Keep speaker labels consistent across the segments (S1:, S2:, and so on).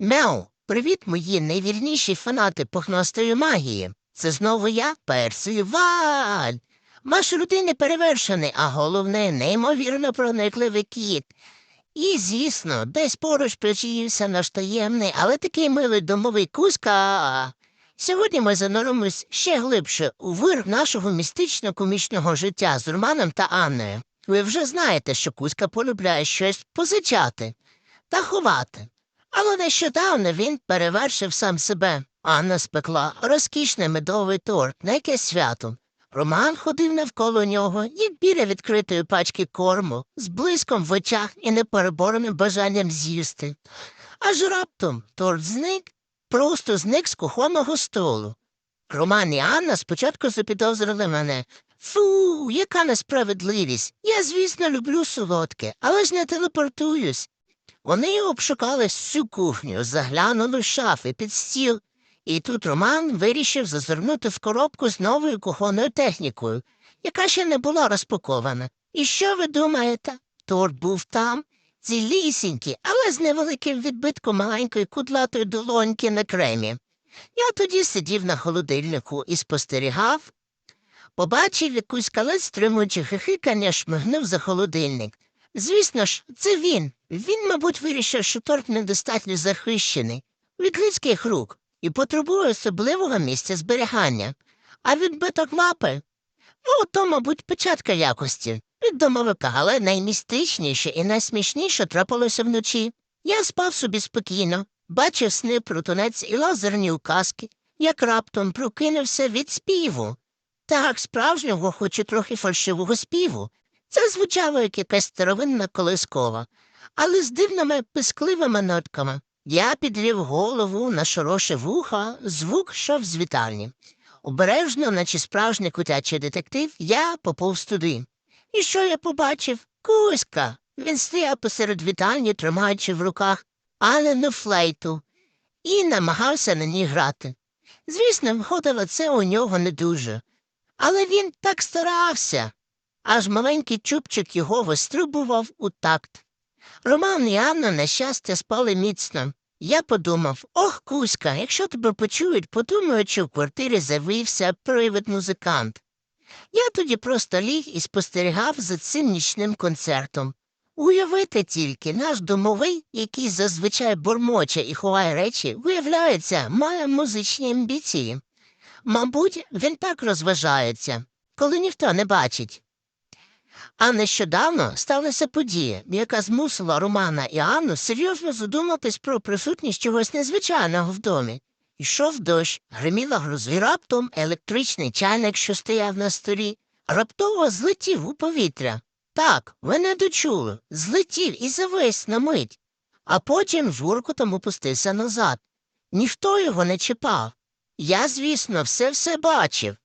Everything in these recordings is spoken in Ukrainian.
S1: Мяу, привіт, мої найвірніші фанати пухнастої магії. Це знову я, Персиваль. Ваш рутинний перевершений, а головне, неймовірно проникливий кіт. І, звісно, десь поруч причаївся наш таємний, але такий милий домовий кузька. Сьогодні ми зануримось ще глибше у вир нашого містично-комічного життя з Романом та Анною. Ви вже знаєте, що Кузька полюбляє щось позичати та ховати. Але нещодавно він перевершив сам себе. Анна спекла розкішний медовий торт на якесь свято. Роман ходив навколо нього, як біля відкритої пачки корму, з блиском в очах і неперебореним бажанням з'їсти. Аж раптом торт зник, просто зник з кухонного столу. Роман і Анна спочатку запідозрили мене. Фу, яка несправедливість. Я, звісно, люблю солодке, але ж не телепортуюсь. Вони обшукали всю кухню, заглянули в шафи під стіл, і тут Роман вирішив зазирнути в коробку з новою кухонною технікою, яка ще не була розпакована. І що ви думаєте? Торт був там, цілісінький, але з невеликим відбитком маленької кудлатої долоньки на кремі. Я тоді сидів на холодильнику і спостерігав, побачив якусь калець, стримуючи хихикання, шмигнув за холодильник. Звісно ж, це він. Він, мабуть, вирішив, що торт недостатньо захищений від людських рук і потребує особливого місця зберігання. А відбиток лапи? Ну, то, мабуть, печатка якості. Від домовика, але наймістичніше і найсмішніше трапилося вночі. Я спав собі спокійно, бачив сни про тунець і лазерні указки, як раптом прокинувся від співу. Так, справжнього, хоч і трохи фальшивого співу. Це звучало як якась старовинна колискова, але з дивними пискливими нотками. Я підвів голову на шороше вуха, звук йшов з вітальні. Обережно, наче справжній котячий детектив, я поповз туди. І що я побачив? Кузька. Він стояв посеред вітальні, тримаючи в руках Алену флейту, і намагався на ній грати. Звісно, виходило це у нього не дуже. Але він так старався аж маленький чубчик його вистрибував у такт. Роман і Анна, на щастя, спали міцно. Я подумав ох, Кузька, якщо тебе почують, подумають, що в квартирі завився привид музикант. Я тоді просто ліг і спостерігав за цим нічним концертом. Уявити тільки, наш домовий, який зазвичай бурмоче і ховає речі, виявляється, має музичні амбіції. Мабуть, він так розважається, коли ніхто не бачить. А нещодавно сталася подія, яка змусила Романа і Анну серйозно задуматись про присутність чогось незвичайного в домі. Ішов дощ, гриміла гроза, і раптом електричний чайник, що стояв на столі, раптово злетів у повітря. Так, ви не дочули, злетів і завис на мить, а потім з гуркотом опустився назад. Ніхто його не чіпав. Я, звісно, все все бачив.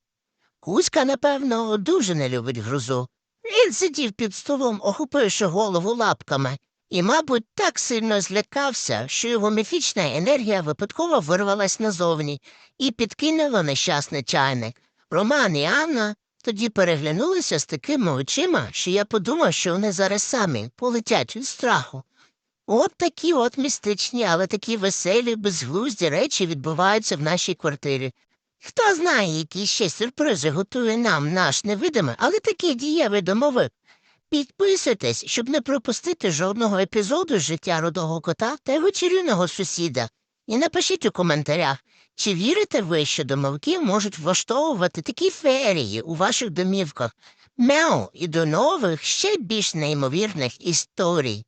S1: Кузька, напевно, дуже не любить грозу. Він сидів під столом, охопивши голову лапками, і, мабуть, так сильно злякався, що його міфічна енергія випадково вирвалась назовні і підкинула нещасний чайник. Роман і Анна тоді переглянулися з такими очима, що я подумав, що вони зараз самі полетять від страху. От такі от містичні, але такі веселі, безглузді речі відбуваються в нашій квартирі. Хто знає, які ще сюрпризи готує нам наш невидимий, але такий дієвий домовик. Підписуйтесь, щоб не пропустити жодного епізоду з життя рудого кота та його чарівного сусіда. І напишіть у коментарях, чи вірите ви, що домовики можуть влаштовувати такі феерії у ваших домівках. Мяу і до нових ще більш неймовірних історій.